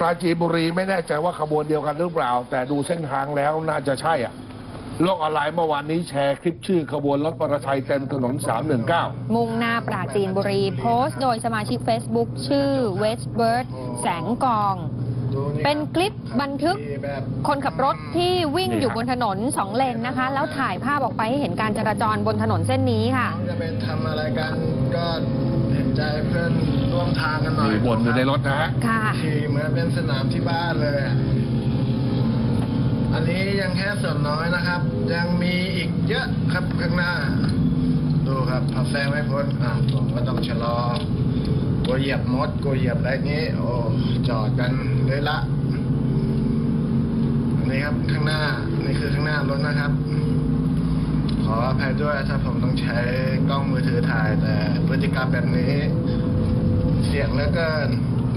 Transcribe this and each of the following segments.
ปราจีนบุรีไม่แน่ใจว่าขบวนเดียวกันหรือเปล่า แต่ดูเส้นทางแล้วน่าจะใช่อะโลกออนไลน์เมื่อวานนี้แชร์คลิปชื่อขบวนรถมอเตอร์ไซค์เต็มถนน 319 มุ่งหน้าปราจีนบุรี โพสต์โดยสมาชิก Facebook ชื่อเวสเบิร์ดแสงกอง เป็นคลิปบันทึกคนขับรถที่วิ่งอยู่บนถนนสองเลนนะคะ แล้วถ่ายภาพออกไปให้เห็นการจราจรบนถนนเส้นนี้ค่ะจะไปทำอะไรกันก็ ทางกันหน่อยมีบนอยู่ในรถนะฮะค่ะ ขี่เหมือนเป็นสนามที่บ้านเลยอะอันนี้ยังแค่ส่วนน้อยนะครับ ยังมีอีกเยอะครับข้างหน้า ดูครับพอแซงไม่พ้นอะผมก็ต้องชะลอกลัวเหยียบมดกลัวเหยียบอะไรนี้ โอ้จอดกันเลยละอันนี้ครับข้างหน้านี่คือข้างหน้ารถนะครับ ขออภัยด้วยถ้าผมต้องใช้กล้องมือถือถ่ายแต่พฤติกรรมแบบนี้เสียงเหลือเกิน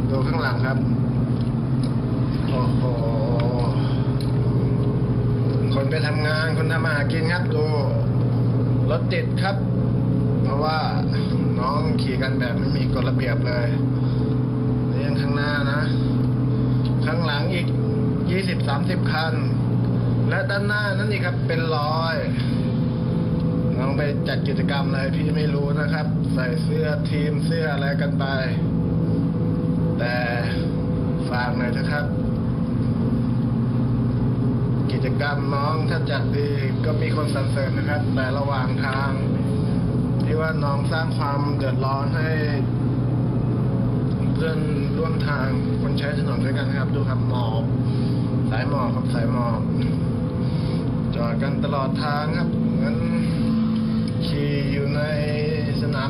ดูข้างหลังครับ โอ้โห คนไปทำงาน คนทำมาหากินครับดูรถติดครับ เพราะว่าน้องขี่กันแบบไม่มีกฎระเบียบเลยนี่ยังข้างหน้านะ ข้างหลังอีกยี่สิบสามสิบคัน และด้านหน้านั่นนี่ครับเป็นร้อย จัดกิจกรรมอะไรพี่ไม่รู้นะครับ ใส่เสื้อทีมเสื้ออะไรกันไป แต่ฝากหน่อยนะครับ กิจกรรมน้องถ้าจัดดีก็มีคนสรรเสริญนะครับ แต่ระหว่างทาง ที่ว่าน้องสร้างความเดือดร้อนให้เพื่อนร่วมทางคนใช้ถนนด้วยกันครับ ดูครับหมอบสายหมอบครับสายหมอบจอดกันตลอดทางครับเหมือน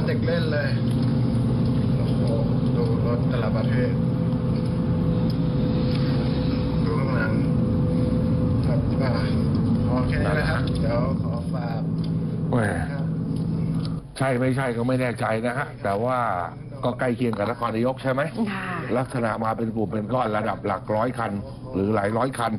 เด็กเล่นเลย โอ้โห ดูรถแต่ละประเภทดูข้างหลังครับอะพอแค่นี้นะครับ เดี๋ยวขอฝากแหมครับใช่ไม่ใช่ก็ไม่แน่ใจนะฮะ แต่ว่าก็ใกล้เคียงกับนครนายกใช่ไหมค่ะลักษณะมาเป็นกลุ่มเป็นก้อนระดับหลักร้อยคัน หรือหลายร้อยคัน